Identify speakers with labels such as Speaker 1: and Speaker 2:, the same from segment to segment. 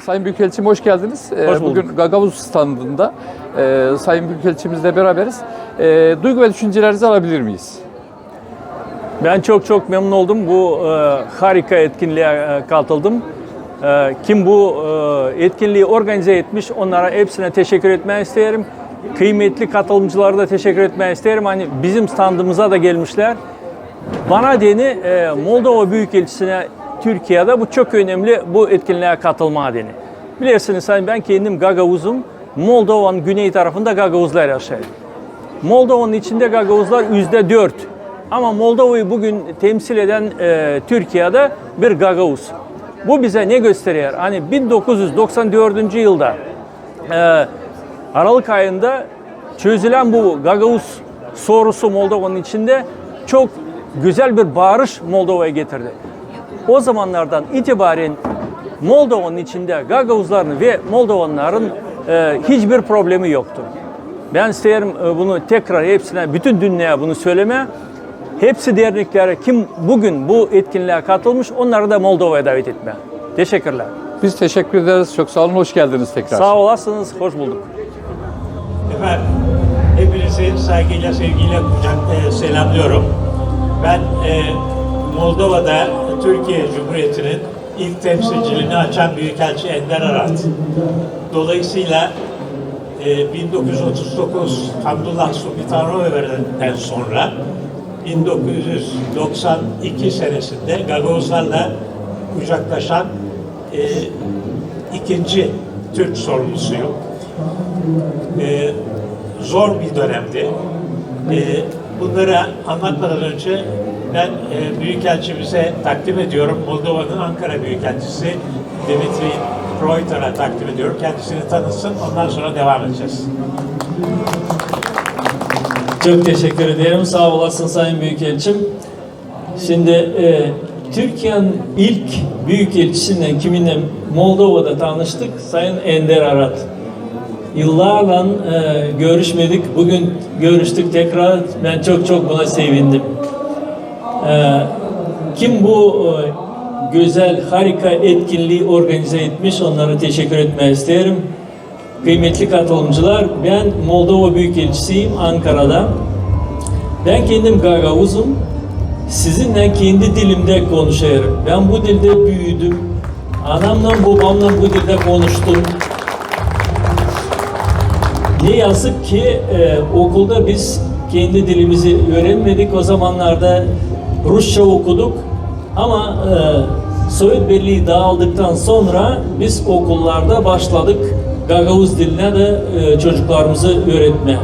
Speaker 1: Sayın Büyükelçim hoş geldiniz. Ee,
Speaker 2: Hoş bulduk.
Speaker 1: Bugün Gagavuz standında e, Sayın Büyükelçimizle beraberiz. E, duygu ve düşüncelerinizi alabilir miyiz?
Speaker 2: Ben çok çok memnun oldum. Bu e, harika etkinliğe e, katıldım. E, kim bu e, etkinliği organize etmiş onlara hepsine teşekkür etmek isterim. Kıymetli katılımcılara da teşekkür etmek isterim. Hani bizim standımıza da gelmişler. Bana deni e, Moldova Büyükelçisi'ne Türkiye'de bu çok önemli bu etkinliğe katılma deni. Bilirsiniz hani ben kendim Gagavuz'um. Moldova'nın güney tarafında Gagavuzlar yaşıyor. Moldova'nın içinde Gagavuzlar yüzde dört. Ama Moldova'yı bugün temsil eden e, Türkiye'de bir Gagavuz. Bu bize ne gösteriyor? Hani 1994 yılda e, Aralık ayında çözülen bu Gagavuz sorusu Moldova'nın içinde çok güzel bir barış Moldova'ya getirdi. O zamanlardan itibaren Moldova'nın içinde Gagavuzların ve Moldovanların e, hiçbir problemi yoktu. Ben isterim e, bunu tekrar hepsine, bütün dünyaya bunu söyleme. Hepsi derneklere kim bugün bu etkinliğe katılmış onları da Moldova'ya davet etme. Teşekkürler.
Speaker 1: Biz teşekkür ederiz. Çok sağ olun. Hoş geldiniz tekrar.
Speaker 2: Sağ olasınız, hoş bulduk.
Speaker 3: Efendim, hepinizi saygıyla, sevgiyle kucak e, selamlıyorum. Ben e, Moldova'da Türkiye Cumhuriyeti'nin ilk temsilciliğini açan Büyükelçi Ender Arat. Dolayısıyla e, 1939 Hamdullah Sultanoğlu'ndan sonra 1992 senesinde Gagavuzlarla kucaklaşan e, ikinci Türk sorumlusuyum e, zor bir dönemdi. E, bunları anlatmadan önce ben e, Büyükelçimize takdim ediyorum. Moldova'nın Ankara Büyükelçisi Dimitri Reuter'a takdim ediyorum. Kendisini tanısın. Ondan sonra devam edeceğiz.
Speaker 4: Çok teşekkür ederim. Sağ olasın Sayın Büyükelçim. Şimdi e, Türkiye'nin ilk büyükelçisiyle kiminle Moldova'da tanıştık. Sayın Ender Arat. Yıllarla e, görüşmedik. Bugün görüştük tekrar. Ben çok çok buna sevindim. E, kim bu e, güzel, harika etkinliği organize etmiş onlara teşekkür etmek isterim. Kıymetli katılımcılar, ben Moldova Büyükelçisiyim Ankara'da. Ben kendim Gagavuz'um. Sizinle kendi dilimde konuşuyorum. Ben bu dilde büyüdüm. Anamla babamla bu dilde konuştum. Ne yazık ki e, okulda biz kendi dilimizi öğrenmedik. O zamanlarda Rusça okuduk. Ama e, Sovyet Birliği dağıldıktan sonra biz okullarda başladık Gagavuz diline de e, çocuklarımızı öğretmeye.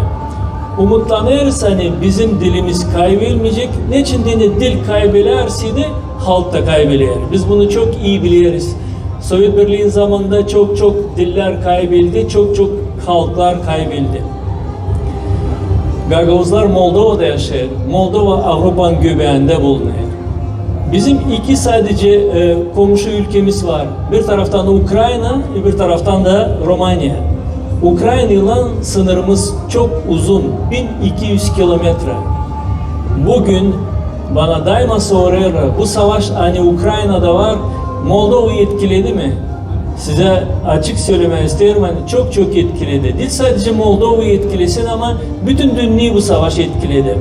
Speaker 4: Umutlanıyoruz hani bizim dilimiz kaybetmeyecek. Ne için dini dil kaybederse de halk da kaybeder. Biz bunu çok iyi biliyoruz. Sovyet Birliği'nin zamanında çok çok diller kaybedildi, çok çok halklar kaybedildi. Gagavuzlar Moldova'da yaşıyor. Moldova Avrupa'nın göbeğinde bulunuyor. Bizim iki sadece e, komşu ülkemiz var. Bir taraftan Ukrayna, bir taraftan da Romanya. Ukrayna ile sınırımız çok uzun, 1200 kilometre. Bugün bana daima soruyor, bu savaş hani Ukrayna'da var, Moldova'yı etkiledi mi? Size açık söylemek isterim, hani çok çok etkiledi. Değil sadece Moldova'yı etkilesin ama bütün dünyayı bu savaş etkiledi.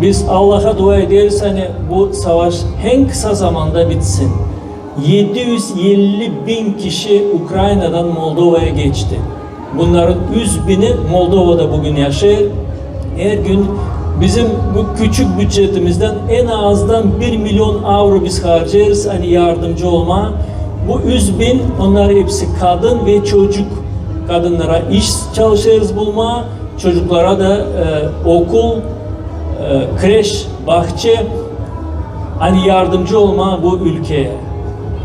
Speaker 4: Biz Allah'a dua ederiz hani bu savaş en kısa zamanda bitsin. 750 bin kişi Ukrayna'dan Moldova'ya geçti. Bunların 100 bini Moldova'da bugün yaşıyor. Her gün bizim bu küçük bütçetimizden en azdan 1 milyon avro biz harcarız hani yardımcı olma. Bu 100 bin onlar hepsi kadın ve çocuk. Kadınlara iş çalışırız bulma, çocuklara da e, okul, e, kreş, bahçe hani yardımcı olma bu ülkeye.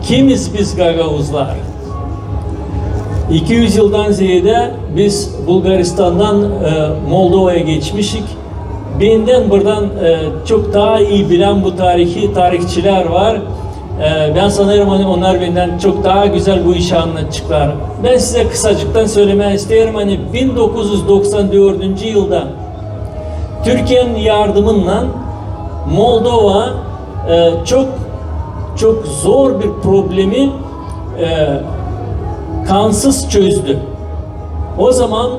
Speaker 4: Kimiz biz Gagavuzlar? 200 yıldan ziyade biz Bulgaristan'dan e, Moldova'ya geçmişik. Benden buradan e, çok daha iyi bilen bu tarihi tarihçiler var. E, ben sanırım hani onlar benden çok daha güzel bu işi anlatacaklar. Ben size kısacıktan söylemek isterim hani 1994. yılda Türkiye'nin yardımıyla Moldova e, çok çok zor bir problemi e, kansız çözdü. O zaman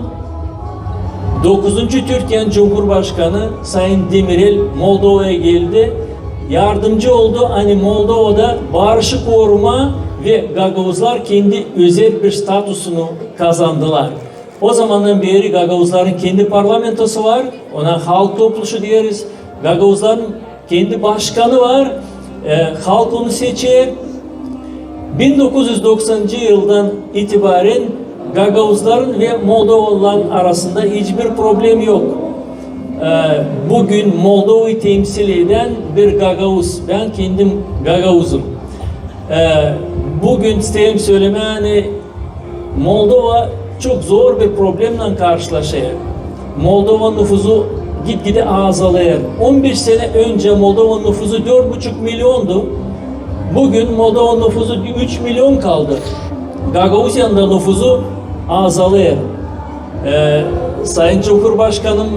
Speaker 4: 9. Türkiye Cumhurbaşkanı Sayın Demirel Moldova'ya geldi. Yardımcı oldu. Hani Moldova'da barışı koruma ve Gagavuzlar kendi özel bir statüsünü kazandılar. O zamandan beri Gagavuzların kendi parlamentosu var. Ona halk topluşu diyoruz. Gagavuzların kendi başkanı var. Ee, halk onu seçer. 1990 yıldan itibaren Gagavuzların ve Moldovalıların arasında hiçbir problem yok. Ee, bugün Moldova'yı temsil eden bir Gagavuz. Ben kendim Gagavuzum. Ee, bugün isterim söyleme hani Moldova çok zor bir problemle karşılaşıyor. Moldova nüfusu gitgide azalıyor. 11 sene önce Moldova nüfusu 4,5 milyondu. Bugün Moldova nüfusu 3 milyon kaldı. Gagavuzya'nın nüfusu azalıyor. Ee, Sayın Cumhurbaşkanım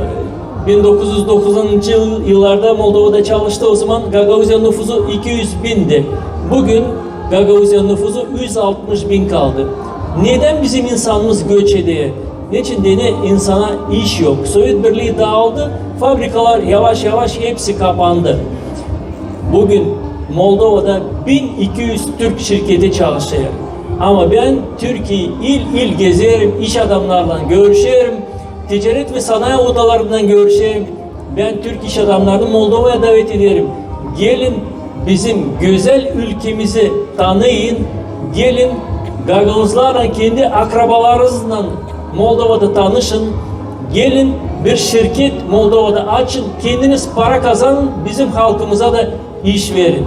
Speaker 4: 1990. yıl- yıllarda Moldova'da çalıştı. O zaman Gagavuzya nüfusu 200 bindi. Bugün Gagavuzya nüfusu 160 bin kaldı. Neden bizim insanımız göç ediyor? Niçin dene insana iş yok. Sovyet Birliği dağıldı. Fabrikalar yavaş yavaş hepsi kapandı. Bugün Moldova'da 1200 Türk şirketi çalışıyor. Ama ben Türkiye il il gezerim, iş adamlarla görüşerim, ticaret ve sanayi odalarından görüşerim. Ben Türk iş adamlarını Moldova'ya davet ederim. Gelin bizim güzel ülkemizi tanıyın. Gelin Gagavuzlarla kendi akrabalarınızla Moldova'da tanışın. Gelin bir şirket Moldova'da açın. Kendiniz para kazanın. Bizim halkımıza da iş verin.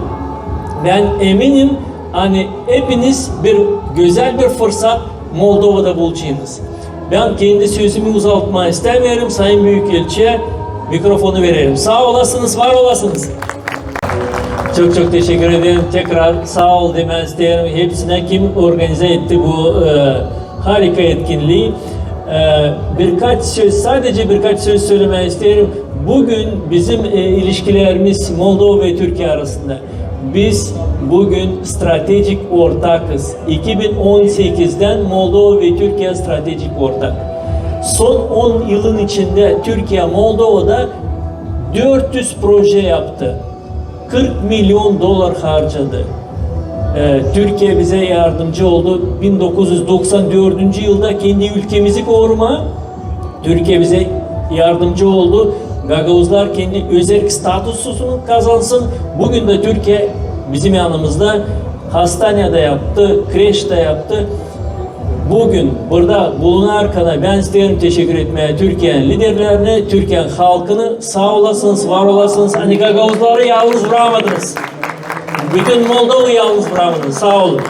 Speaker 4: Ben eminim hani hepiniz bir güzel bir fırsat Moldova'da bulacaksınız. Ben kendi sözümü uzatma istemiyorum. Sayın Büyükelçi'ye mikrofonu verelim. Sağ olasınız, var olasınız. Çok çok teşekkür ederim. Tekrar sağ ol demek isterim. Hepsine kim organize etti bu e, harika etkinliği. E, birkaç söz, sadece birkaç söz söylemek isterim. Bugün bizim e, ilişkilerimiz Moldova ve Türkiye arasında. Biz bugün stratejik ortakız. 2018'den Moldova ve Türkiye stratejik ortak. Son 10 yılın içinde Türkiye Moldova'da 400 proje yaptı. 40 milyon dolar harcadı. Ee, Türkiye bize yardımcı oldu. 1994 yılda kendi ülkemizi koruma. Türkiye bize yardımcı oldu. Gagavuzlar kendi özel statüsünü kazansın. Bugün de Türkiye bizim yanımızda hastanede yaptı, kreşte yaptı. Bugün burada bulunarken ben isterim teşekkür etmeye Türkiye'nin liderlerine, Türkiye halkını sağ olasınız, var olasınız. Hani Gagavuzları yalnız bırakmadınız. Bütün Moldova'yı yalnız bırakmadınız. Sağ olun.